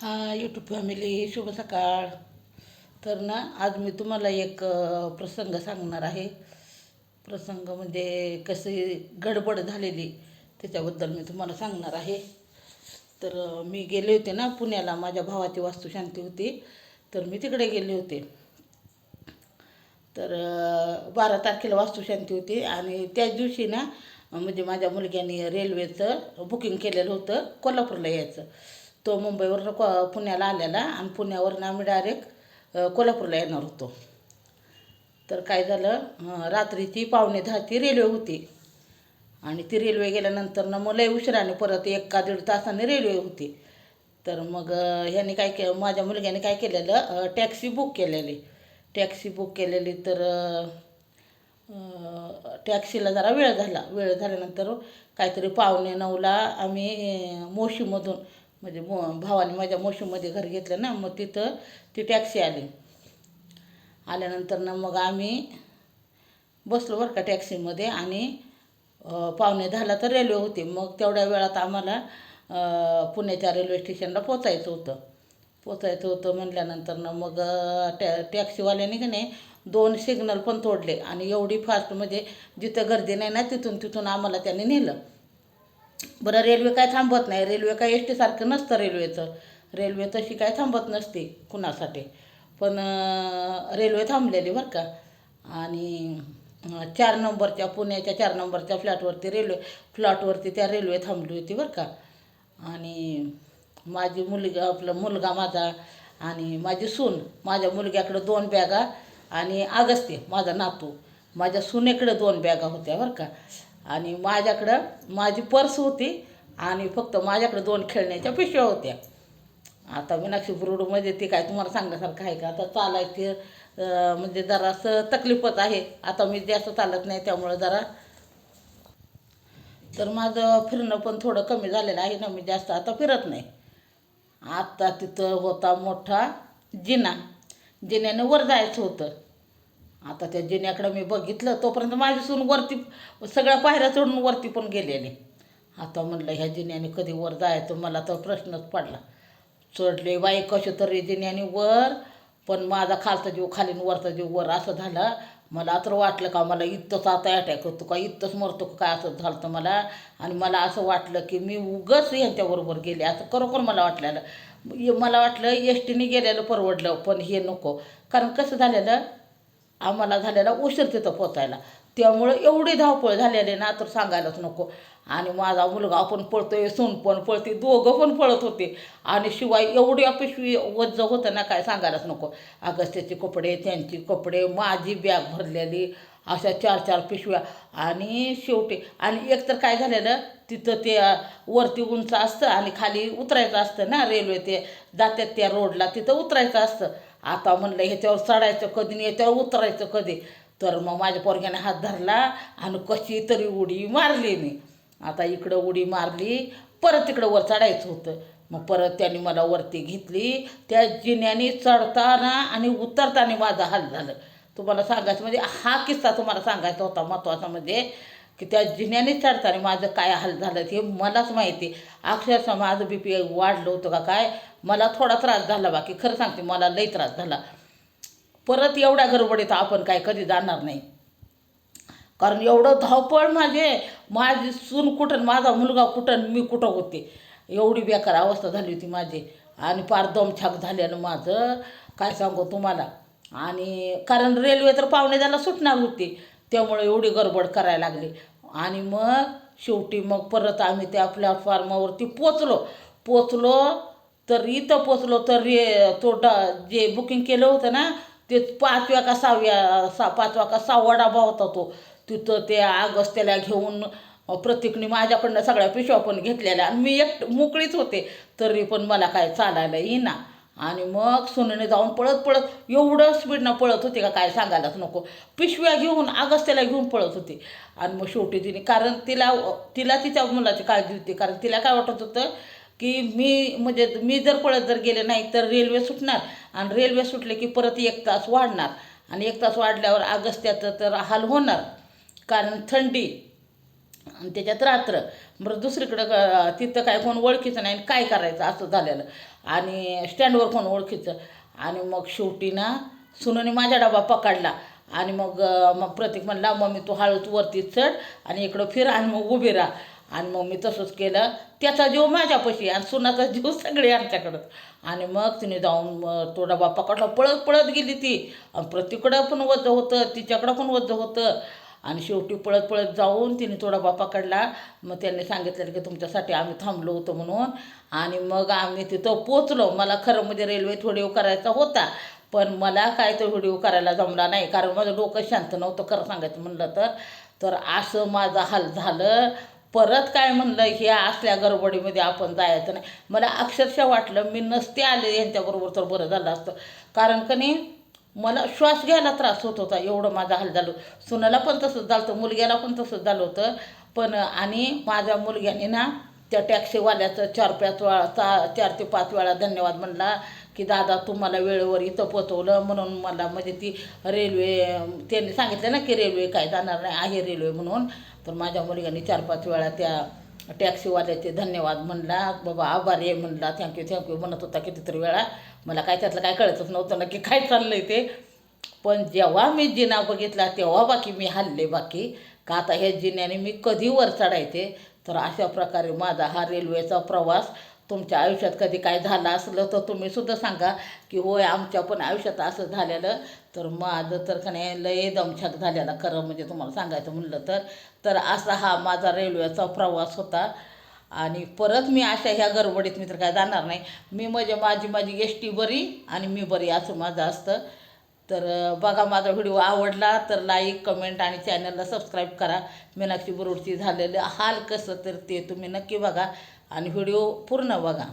हा YouTube family शुभ सकाळ. तर ना आज मी तुम्हाला एक प्रसंग सांगणार आहे. प्रसंग म्हणजे कशी गडबड झालेली त्याच्याबद्दल मी तुम्हाला सांगणार आहे. तर मी गेले होते ना पुण्याला. माझ्या भावाची वास्तुशांती होती. तर मी तिकडे गेले होते. तर बारा तारखेला वास्तुशांती होती. आणि त्याच दिवशी ना म्हणजे माझ्या मुलग्याने रेल्वेचं बुकिंग केलेलं होतं कोल्हापूरला यायचं. तो मुंबईवरनं को पुण्याला आलेला आणि पुण्यावरनं आम्ही डायरेक्ट कोल्हापूरला येणार होतो. तर काय झालं रात्री रात्रीची पावणे दहाची रेल्वे होती. आणि ती रेल्वे गेल्यानंतर ना मग लय उशिराने परत एक का दीड तासाने रेल्वे होती. तर मग ह्याने काय के माझ्या मुलग्याने काय केलेलं टॅक्सी बुक केलेली. टॅक्सी बुक केलेली तर टॅक्सीला जरा वेळ झाला. वेळ झाल्यानंतर काहीतरी पावणे नऊला आम्ही मोशीमधून म्हणजे मो भावाने माझ्या मोशीमध्ये घर घेतलं ना मग तिथं ती टॅक्सी आली. आल्यानंतर ना मग आम्ही बसलो बरं का टॅक्सीमध्ये आणि पाहुणे पावणे दहाला तर रेल्वे होती. मग तेवढ्या वेळात आम्हाला पुण्याच्या रेल्वे स्टेशनला पोचायचं होतं. पोचायचं होतं म्हटल्यानंतर ना मग टॅ टॅक्सीवाल्याने की नाही दोन सिग्नल पण तोडले. आणि एवढी फास्ट म्हणजे जिथं गर्दी नाही ना तिथून तिथून आम्हाला त्याने नेलं. बरं रेल्वे काय थांबत नाही. रेल्वे काय एस टीसारखं नसतं रेल्वेचं रेल्वे तशी काय थांबत नसते कुणासाठी. पण रेल्वे थांबलेली बरं का. आणि चार नंबरच्या पुण्याच्या चार नंबरच्या फ्लॅटवरती रेल्वे फ्लॅटवरती त्या रेल्वे थांबली होती बरं का. आणि माझी मुलगा आपला मुलगा माझा आणि माझी सून माझ्या मुलग्याकडं दोन बॅगा आणि अगस्त्य माझा नातू. माझ्या सुनेकडे दोन बॅगा होत्या बरं का. आणि माझ्याकडं माझी पर्स होती आणि फक्त माझ्याकडं दोन खेळण्याच्या पिशव्या होत्या. आता मीनाक्षी बुरुडमध्ये ते काय तुम्हाला सांगण्यासारखं आहे का? आता चालायचे म्हणजे जरासं तकलीफच आहे. आता मी जास्त चालत नाही त्यामुळं जरा तर माझं फिरणं पण थोडं कमी झालेलं आहे ना मी जास्त आता फिरत नाही. आता तिथं होता मोठा जिना. जिन्याने वर जायचं होतं. आता त्या जिन्याकडं मी बघितलं तोपर्यंत माझी सून वरती सगळ्या पायऱ्या चढून वरती पण गेलेले. आता म्हणलं ह्या जिन्याने कधी वर जायचं मला तर प्रश्नच पडला. चढले बाई कसे तरी जिन्याने वर पण माझा खालचा जीव खालीन वरचा जीव वर असं झालं. मला तर वाटलं का मला इथंच आता अटॅक होतो का इथंच मरतो का काय असं झालं मला. आणि मला असं वाटलं की मी उगच यांच्याबरोबर गेले असं खरोखर मला वाटलेलं. मला वाटलं एस टीने गेलेलं परवडलं पण हे नको. कारण कसं झालेलं आम्हाला झालेला उशीर तिथं पोचायला. त्यामुळं एवढी धावपळ झालेली ना तर सांगायलाच नको. आणि माझा मुलगा पण पळतोय सून पण पळते दोघं पण पळत होते. आणि शिवाय एवढी अपिशवी वज्ज होतं ना काय सांगायलाच नको. अगस्त्याचे कपडे त्यांची कपडे माझी बॅग भरलेली. अशा चार चार पिशव्या आणि शेवटी आणि एक तर काय झालेलं तिथं ते वरती उंच असतं आणि खाली उतरायचं असतं ना रेल्वे ते जातात त्या रोडला तिथं उतरायचं असतं. आता म्हणलं ह्याच्यावर चढायचं कधी आणि याच्यावर उतरायचं कधी? तर मग माझ्या पोरग्याने हात धरला आणि कशी तरी उडी मारली मी. आता इकडं उडी मारली परत तिकडं वर चढायचं होतं. मग परत त्यांनी मला वरती घेतली. त्या जिन्याने चढताना आणि उतरताना माझा हाल झालं. तुम्हाला सांगायचं म्हणजे हा किस्सा तुम्हाला सांगायचा होता महत्त्वाचा म्हणजे की त्या जिन्याने चढताना माझं काय हाल झालं हे मलाच माहिती. अक्षरशः माझं बी पी वाढलं होतं का काय मला थोडा त्रास झाला बाकी. खरं सांगते मला लई त्रास झाला. परत एवढ्या गडबडीत आपण काय कधी जाणार नाही. कारण एवढं धावपळ माझे माझी सून कुठं माझा मुलगा कुठं मी कुठं होते. एवढी बेकार अवस्था झाली होती माझी. आणि फार दमछाक झाल्यानं माझं. काय सांगू तुम्हाला? आणि कारण रेल्वे तर पावणे त्याला सुटणार होती त्यामुळे एवढी गडबड करायला लागली. आणि मग शेवटी मग परत आम्ही त्या प्लॅटफॉर्मावरती पोचलो पोचलो तर इथं पोचलो तर रे तो डा जे बुकिंग केलं होतं ना ते पाचव्या का सहाव्या सा पाचवा का सहावा डबा होता तो. तिथं ते अगस्त्याला घेऊन प्रत्येकने माझ्याकडनं सगळ्या पिशव्या पण घेतलेल्या. आणि मी एक मोकळीच होते तरी पण मला काय चालायला येईना. आणि मग सुनेने जाऊन पळत पळत एवढं स्पीडनं पळत होते का काय सांगायलाच नको. पिशव्या घेऊन अगस्त्याला घेऊन पळत होते. आणि मग शेवटी तिने कारण तिला तिला तिच्या मुलाची काळजी होती. कारण तिला काय वाटत होतं की मी म्हणजे मी जर पळत जर गेले नाही तर रेल्वे सुटणार. आणि रेल्वे सुटले की परत एक तास वाढणार. आणि एक तास वाढल्यावर अगस्त्याचं तर हाल होणार. कारण थंडी आणि त्याच्यात रात्र. बरं दुसरीकडं तिथं काय कोण ओळखीचं नाही आणि काय करायचं असं झालेलं. आणि स्टँडवर कोण ओळखीचं? आणि मग शेवटी ना सुनूने माझा डबा पकडला. आणि मग मग प्रतीक म्हणला मम्मी तू हळूच वरती चढ आणि इकडं फिर आणि मग उभी राहा. आणि मग मी तसंच केलं. त्याचा जीव माझ्यापाशी आणि सुनाचा जीव सगळे आमच्याकडं. आणि मग तिने जाऊन तो डबा पकडला. पळत पळत गेली ती. आणि प्रतीकडं पण वज होतं तिच्याकडं पण वज होतं. आणि शेवटी पळत पळत जाऊन तिने थोडा बापा पकडला मग त्यांनी सांगितलं की तुमच्यासाठी आम्ही थांबलो होतो म्हणून. आणि मग आम्ही तिथं पोचलो मला खरं म्हणजे रेल्वे व्हिडिओ करायचा होता. पण मला काय तो व्हिडिओ करायला जमला नाही. कारण माझं डोकं शांत नव्हतं खरं सांगायचं म्हणलं तर. तर असं माझा हाल झालं. परत काय म्हणलं हे असल्या गडबडीमध्ये आपण जायचं नाही. मला अक्षरशः वाटलं मी नसते आले यांच्याबरोबर तर बरं झालं असतं. कारण का नाही मला श्वास घ्यायला त्रास होत होता एवढं माझा हाल झालं सुनाला पण तसंच झालं होतं मुलग्याला पण तसंच झालं होतं. पण आणि माझ्या मुलग्याने ना त्या टॅक्सीवाल्याचं चार पाच वेळा चा चार ते पाच वेळा धन्यवाद म्हणला की दादा तुम्हाला वेळेवर इथं पोचवलं म्हणून मला म्हणजे ती रेल्वे त्यांनी सांगितलं ना की रेल्वे काय जाणार नाही आहे रेल्वे म्हणून. तर माझ्या मुलग्याने चार पाच वेळा त्या टॅक्सीवाल्याचे धन्यवाद म्हणला बाबा आभार आहे म्हणला थँक्यू थँक्यू म्हणत होता कितीतरी वेळा. मला काय त्यातलं काय कळतच नव्हतं नक्की काय आहे ते. पण जेव्हा मी जिना बघितला तेव्हा बाकी मी हल्ले बाकी. का आता ह्या जिन्याने मी कधी वर चढायचे? तर अशा प्रकारे माझा हा रेल्वेचा प्रवास तुमच्या आयुष्यात कधी काय झालं असलं तर तुम्ही सुद्धा सांगा की होय आमच्या पण आयुष्यात असं झालेलं. तर माझं तर का नाही लय दमछाक झालेला खरं म्हणजे तुम्हाला सांगायचं म्हणलं तर. तर असा हा माझा रेल्वेचा प्रवास होता. आणि परत मी अशा ह्या गडबडीत मी तर काय जाणार नाही. मी म्हणजे माझी माझी एस टी बरी आणि मी बरी असं माझं असतं. तर बघा माझा व्हिडिओ आवडला तर लाईक कमेंट आणि चॅनलला सबस्क्राईब करा. मीनाक्षी बरोडची झालेलं हाल कसं तर ते तुम्ही नक्की बघा. आणि व्हिडिओ पूर्ण बघा.